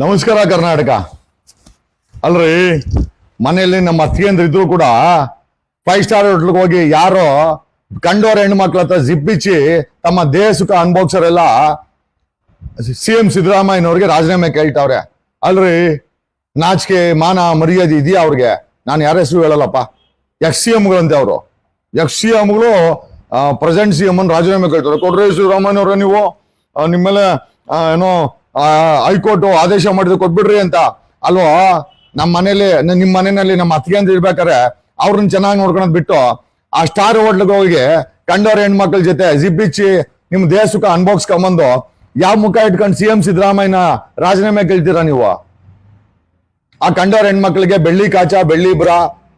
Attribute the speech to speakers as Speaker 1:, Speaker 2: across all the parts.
Speaker 1: ನಮಸ್ಕಾರ ಕರ್ನಾಟಕ. ಅಲ್ರಿ, ಮನೆಯಲ್ಲಿ ನಮ್ಮ ಅತ್ತಿಗೆಂದ್ರ ಇದ್ರು ಕೂಡ ಫೈವ್ ಸ್ಟಾರ್ ಹೋಟ್ಲಿಗೆ ಹೋಗಿ ಯಾರೋ ಕಂಡೋರ ಹೆಣ್ಮಕ್ಳ ಹತ್ರ ಜಿಪ್ಪಿಚ್ಚಿ ತಮ್ಮ ದೇಹ ಸುಖ ಅನುಭವಿಸೋರೆಲ್ಲ ಸಿ ಎಂ ಸಿದ್ದರಾಮಯ್ಯನವ್ರಿಗೆ ರಾಜೀನಾಮೆ ಕೇಳ್ತಾವ್ರೆ. ಅಲ್ರಿ, ನಾಚಿಕೆ, ಮಾನ, ಮರ್ಯಾದೆ ಇದೆಯಾ ಅವ್ರಿಗೆ? ನಾನು ಯಾರ ಹೆಸರು ಹೇಳಲ್ಲಪ್ಪ? ಎಕ್ಸ್ ಸಿ ಎಂಗಳಂತೆ ಅವರು. ಎಕ್ಸ್ ಸಿ ಎಂಗಳು ಪ್ರೆಸೆಂಟ್ ಸಿ ಎಂ ರಾಜೀನಾಮೆ ಕೇಳ್ತಾರೆ. ಕೊಡ್ರಿ ಸಿದ್ದರಾಮಯ್ಯನವ್ರೆ ನೀವು. ನಿಮ್ಮೇಲೆ ಏನೋ ಹೈಕೋರ್ಟ್ ಆದೇಶ ಮಾಡಿದ್ರೆ ಕೊಟ್ಬಿಡ್ರಿ ಅಂತ. ಅಲ್ವಾ? ನಮ್ಮ ಮನೇಲಿ ನಿಮ್ಮ ಮನೆಯಲ್ಲಿ ನಮ್ಮ ಅತ್ತಿಗೆ ಅಂತ ಇರ್ಬೇಕಾರೆ ಅವ್ರನ್ನ ಚೆನ್ನಾಗಿ ನೋಡ್ಕೊಳದ್ ಬಿಟ್ಟು ಆ ಸ್ಟಾರ್ ಹೋಟ್ಲಿಗೆ ಹೋಗಿ ಕಂಡವ್ರ ಹೆಣ್ಮಕ್ಳ ಜೊತೆ ಜಿಬ್ಬಿಚ್ಚಿ ನಿಮ್ ದೇಹ ಸುಖ ಅನ್ಭೋಗ್ಸ್ಕೊಂಬಂದು ಯಾವ ಮುಖ ಇಟ್ಕೊಂಡು ಸಿ ಎಂ ಸಿದ್ದರಾಮಯ್ಯನ ರಾಜೀನಾಮೆ ಕೇಳ್ತೀರಾ ನೀವು? ಆ ಕಂಡವ್ರ ಹೆಣ್ಮಕ್ಳಿಗೆ ಬೆಳ್ಳಿ ಕಾಚ, ಬೆಳ್ಳಿ ಬ್ರಾ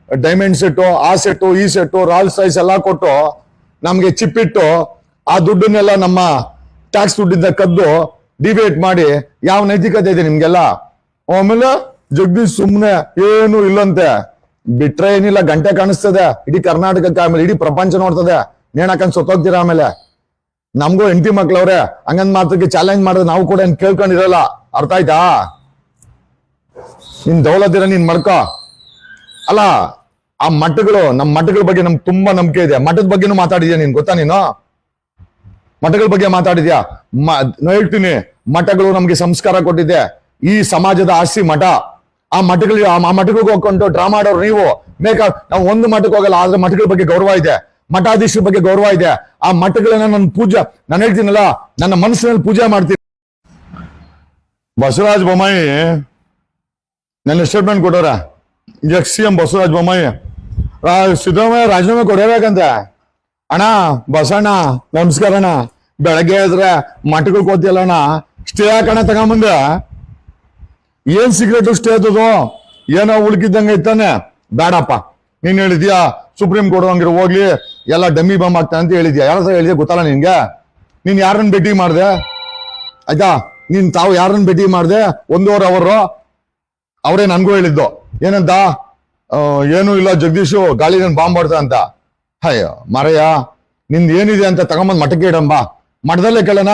Speaker 1: ಡೈಮಂಡ್ ಸೆಟ್ಟು ಆ ಸೆಟ್ಟು ಈ ಸೆಟ್ಟು ರಾಲ್ಸ್ ಸೈಸ್ ಎಲ್ಲ ಕೊಟ್ಟು ನಮ್ಗೆ ಚಿಪ್ಪಿಟ್ಟು ಆ ದುಡ್ಡನ್ನೆಲ್ಲ ನಮ್ಮ ಟ್ಯಾಕ್ಸ್ ದುಡ್ಡಿಂದ ಕದ್ದು ಡಿಬೇಟ್ ಮಾಡಿ, ಯಾವ ನೈತಿಕತೆ ಇದೆ ನಿಮ್ಗೆಲ್ಲ? ಆಮೇಲೆ ಜಗದೀಶ್ ಸುಮ್ಮನೆ ಏನು ಇಲ್ಲಂತೆ. ಬಿಟ್ರೆ ಏನಿಲ್ಲ, ಗಂಟೆ ಕಾಣಿಸ್ತದೆ. ಇಡೀ ಕರ್ನಾಟಕಕ್ಕೆ ಆಮೇಲೆ, ಇಡೀ ಪ್ರಪಂಚ ನೋಡ್ತದೆ. ನೇಣಕಂಡ್ ಸೊತ್ತೋಗ್ತೀರಾ ಆಮೇಲೆ? ನಮಗೂ ಹೆಂಡತಿ ಮಕ್ಳವ್ರೆ, ಹಂಗಂದ್ ಮಾತ್ರಕ್ಕೆ ಚಾಲೆಂಜ್ ಮಾಡಿದ್ರೆ ನಾವು ಕೂಡ ಏನ್ ಕೇಳ್ಕೊಂಡಿರಲ್ಲ? ಅರ್ಥ ಆಯ್ತಾ? ನಿನ್ ದೌಲತ್ತಿರ ನೀನ್ ಮಡ್ಕೋ. ಅಲ್ಲ, ಆ ಮಠಗಳು ನಮ್ಮ ಮಠಗಳ ಬಗ್ಗೆ ನಮ್ಗೆ ತುಂಬಾ ನಂಬಿಕೆ ಇದೆ. ಮಠದ ಬಗ್ಗೆನು ಮಾತಾಡಿದ್ಯಾ ನೀನ್? ಗೊತ್ತಾ ನೀನು? ಮಠಗಳ ಬಗ್ಗೆ ಮಾತಾಡಿದ್ಯಾ? ಹೇಳ್ತೀನಿ. ಮಠಗಳು ನಮ್ಗೆ ಸಂಸ್ಕಾರ ಕೊಟ್ಟಿದೆ. ಈ ಸಮಾಜದ ಆಸ್ತಿ ಮಠ. ಆ ಮಠಗಳು ಆ ಮಠಗಳಿಗೆ ಹೋಗ್ಕೊಂಡು ಡ್ರಾ ಮಾಡೋರು ನೀವು. ಬೇಕಾ ನಾವು ಒಂದು ಮಠಕ್ಕೆ ಹೋಗಲ್ಲ, ಆದ್ರೆ ಮಠಗಳ ಬಗ್ಗೆ ಗೌರವ ಇದೆ. ಮಠಾಧೀಶರ ಬಗ್ಗೆ ಗೌರವ ಇದೆ. ಆ ಮಠಗಳನ್ನ ನನ್ನ ಪೂಜೆ, ನಾನು ಹೇಳ್ತೀನಲ್ಲ, ನನ್ನ ಮನಸ್ಸಿನಲ್ಲಿ ಪೂಜೆ ಮಾಡ್ತೀನಿ. ಬಸವರಾಜ ಬೊಮ್ಮಾಯಿ, ನನ್ನ statement ಕೊಡೋರ ex C M Basavaraj Bommai. Siddaramaiah ರಾಜೀನಾಮೆ ಕೊಡಬೇಕಂತೆ. ಅಣ್ಣ, ಬಸಣ್ಣ ನಮಸ್ಕಾರ ಅಣ್ಣ ಬೆಳಗ್ಗೆ ಹೇಳಿದ್ರೆ ಮಠಗಳು ಕೋತಿಯಲ್ಲ ಅಣ್ಣ? ಸ್ಟೇ ಹಾಕಣ ತಗೊಂಬಂದೆ. ಏನ್ ಸಿಗರೇಟು ಸ್ಟೇ ಆಯ್ತದು ಏನೋ ಉಳ್ಕಿದ್ದಂಗೆ ಇತ್ತಾನೆ ಬೇಡಪ್ಪ. ನೀನ್ ಹೇಳಿದ್ಯಾ? ಸುಪ್ರೀಂ ಕೋರ್ಟ್ ಹಂಗಿರೋ ಹೋಗ್ಲಿ. ಎಲ್ಲ ಡಮ್ಮಿ ಬಾಂಬ್ ಆಗ್ತಾನೆ ಅಂತ ಹೇಳಿದ್ಯಾ? ಯಾರ ಹೇಳಿದ್ಯಾ? ಗೊತ್ತಲ್ಲ ನಿನ್ಗೆ? ನೀನ್ ಯಾರನ್ನ ಭೇಟಿ ಮಾಡ್ದೆ? ಆಯ್ತಾ? ನೀನ್ ತಾವು ಯಾರನ್ನ ಭೇಟಿ ಮಾಡ್ದೆ? ಒಂದೂವರೆ ಅವರು, ಅವರೇ. ನನಗೂ ಹೇಳಿದ್ದು. ಏನಂತ? ಏನು ಏನೂ ಇಲ್ಲ ಜಗದೀಶು, ಗಾಳಿ ನನ್ ಬಾಂಬ್ ಮಾಡ್ತಾ ಅಂತ ಅಯ್ಯೋ ಮರಯ್ಯ ನಿಂದು ಏನಿದೆ ಅಂತ ತಗೊಂಬಂದ್ ಮಠಕ್ಕೆ ಇಡಂಬ? ಮಠದಲ್ಲೇ ಕೇಳೋಣ?